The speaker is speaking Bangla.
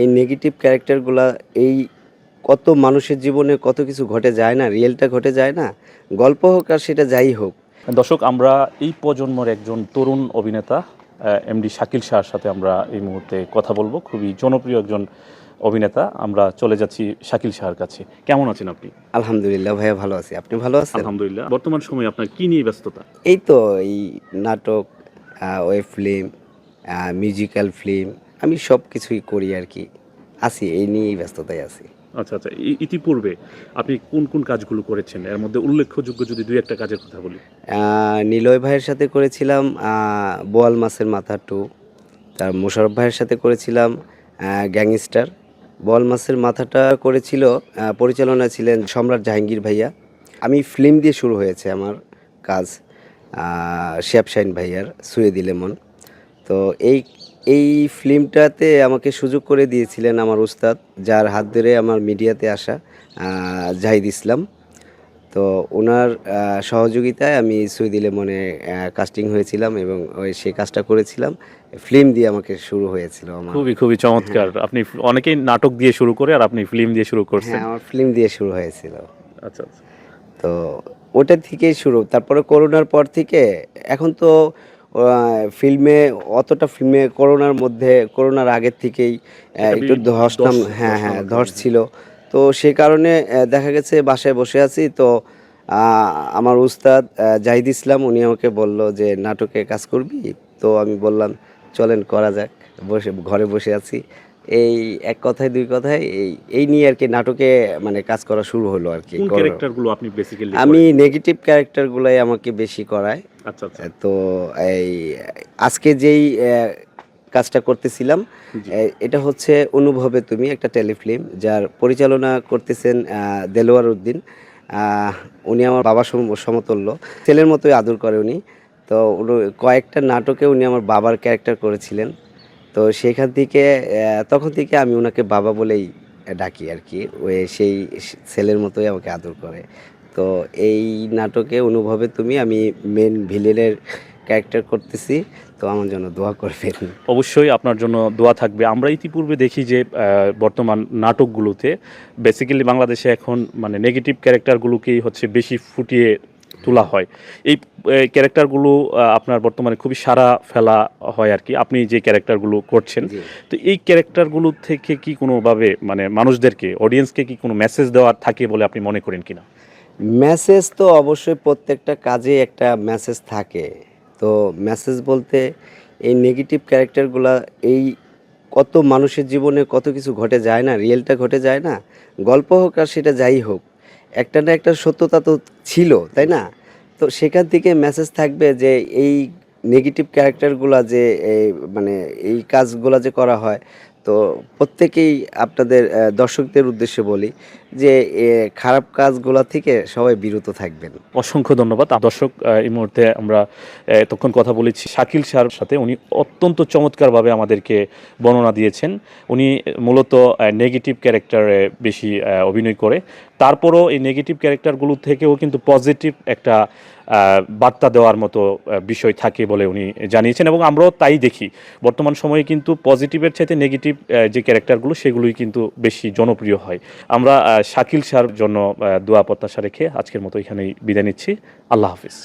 এই নেগেটিভ ক্যারেক্টারগুলা এই কত মানুষের জীবনে কত কিছু ঘটে যায় না রিয়েলটা ঘটে যায় না গল্প হোক আর সেটা যাই হোক। দর্শক আমরা এই প্রজন্মের একজন তরুণ অভিনেতা এমডি শাকিল শাহর সাথে আমরা এই মুহূর্তে কথা বলব। খুবই জনপ্রিয় একজন অভিনেতা। আমরা চলে যাচ্ছি শাকিল শাহর কাছে। কেমন আছেন আপনি? আলহামদুলিল্লাহ ভাইয়া ভালো আছি। আপনি ভালো আছেন? আলহামদুলিল্লাহ। বর্তমান সময়ে আপনার কি নিয়ে ব্যস্ততা? এই তো এই নাটক ওয়েব ফিল্ম মিউজিক্যাল ফিল্ম আমি সব কিছুই করি আর কি। আছি এই নিয়েই ব্যস্ততায় আছি। আচ্ছা আচ্ছা ইতিপূর্বে আপনি কোন কোন কাজগুলো করেছেন? এর মধ্যে উল্লেখযোগ্য যদি দুই একটা কাজের কথা বলি। নিলয় ভাইয়ের সাথে করেছিলাম বোয়াল মাছের মাথা টু। তার মোশারফ ভাইয়ের সাথে করেছিলাম গ্যাংস্টার। বোয়াল মাছের মাথাটা করেছিল পরিচালনা ছিলেন সম্রাট জাহাঙ্গীর ভাইয়া। আমি ফিল্ম দিয়ে শুরু হয়েছে আমার কাজ শ্যাপশাইন ভাইয়ার সুয়েদি লেমন। তো এই এই ফিল্মটাতে আমাকে সুযোগ করে দিয়েছিলেন আমার উস্তাদ যার হাত ধরে আমার মিডিয়াতে আসা জাহিদ ইসলাম। তো ওনার সহযোগিতায় আমি সুইদিলে মনে কাস্টিং হয়েছিলাম এবং ওই সেই কাজটা করেছিলাম। ফিল্ম দিয়ে আমাকে শুরু হয়েছিল আমার। খুবই খুবই চমৎকার। আপনি অনেকেই নাটক দিয়ে শুরু করে আর আপনি ফিল্ম দিয়ে শুরু করছেন। হ্যাঁ আমার ফিল্ম দিয়ে শুরু হয়েছিল। আচ্ছা আচ্ছা। তো ওটা থেকেই শুরু। তারপরে করোনার পর থেকে এখন তো ফিল্মে অতটা ফিল্মে করোনার মধ্যে করোনার আগের থেকেই একটু ধস নাম হ্যাঁ হ্যাঁ ধস ছিল। তো সে কারণে দেখা গেছে বাসায় বসে আছি। তো আমার উস্তাদ জাহিদ ইসলাম উনি আমাকে বলল যে নাটকে কাজ করবি? তো আমি বললাম চলেন করা যাক। বসে ঘরে বসে আছি। এই এক কথায় দুই কথায় এই এই নিয়ে আর কি নাটকে মানে কাজ করা শুরু হলো আর কি ক্যারেক্টারগুলো আপনি বেসিক্যালি আমি নেগেটিভ ক্যারেক্টারগুলোই আমাকে বেশি করায়। তো এই আজকে যেই কাজটা করতেছিলাম এটা হচ্ছে অনুভবে তুমি একটা টেলিফিল্ম যার পরিচালনা করতেছেন দেলোয়ার উদ্দিন। উনি আমার বাবা সম- সমতুল্য। ছেলের মতোই আদর করে উনি। তো কয়েকটা নাটকে উনি আমার বাবার ক্যারেক্টার করেছিলেন। তো সেখান থেকে তখন থেকে আমি ওনাকে বাবা বলেই ডাকি আর কি। ওই সেই ছেলের মতোই আমাকে আদর করে। তো এই নাটকে অনুভবে তুমি আমি মেন ভিলেনের ক্যারেক্টার করতেছি তো আমার জন্য দোয়া করবেন। অবশ্যই আপনার জন্য দোয়া থাকবে। আমরা ইতিপূর্বে দেখি যে বর্তমান নাটকগুলোতে বেসিক্যালি বাংলাদেশে এখন মানে নেগেটিভ ক্যারেক্টারগুলোকেই হচ্ছে বেশি ফুটিয়ে তোলা হয়। এই ক্যারেক্টারগুলো আপনার বর্তমানে খুবই সারা ফেলা হয় আর কি। আপনি যে ক্যারেক্টারগুলো করছেন তো এই ক্যারেক্টারগুলো থেকে কি কোনোভাবে মানে মানুষদেরকে অডিয়েন্সকে কি কোনো মেসেজ দেওয়ার থাকে বলে আপনি মনে করেন কিনা? মেসেজ তো অবশ্যই প্রত্যেকটা কাজে একটা মেসেজ থাকে। তো মেসেজ বলতে এই নেগেটিভ ক্যারেক্টারগুলো এই কত মানুষের জীবনে কত কিছু ঘটে যায় না রিয়েলটা ঘটে যায় না, গল্প হোক আর সেটা যাই হোক, একটা না একটা সত্যতা তো ছিল, তাই না? তো সেখান থেকে মেসেজ থাকবে যে এই নেগেটিভ ক্যারেক্টারগুলা যে মানে এই কাজগুলো যে করা হয় তো প্রত্যেকেই আপনাদের দর্শকদের উদ্দেশ্যে বলি যে খারাপ কাজগুলো থেকে সবাই বিরত থাকবেন। অসংখ্য ধন্যবাদ। দর্শক এই মুহূর্তে আমরা এতক্ষণ কথা বলেছি শাকিল শাহর সাথে। উনি অত্যন্ত চমৎকারভাবে আমাদেরকে বর্ণনা দিয়েছেন। উনি মূলত নেগেটিভ ক্যারেক্টারে বেশি অভিনয় করে। তারপরও এই নেগেটিভ ক্যারেক্টারগুলো থেকেও কিন্তু পজিটিভ একটা বার্তা দেওয়ার মতো বিষয় থাকে বলে উনি জানিয়েছেন এবং আমরাও তাই দেখি। বর্তমান সময়ে কিন্তু পজিটিভের চাইতে নেগেটিভ যে ক্যারেক্টারগুলো, সেগুলোই কিন্তু বেশি জনপ্রিয় হয়। আমরা শাকিল শাহর জন্য দোয়া প্রত্যাশা রেখে আজকের মতো এখানেই বিদায় নিচ্ছি। আল্লাহ হাফিজ।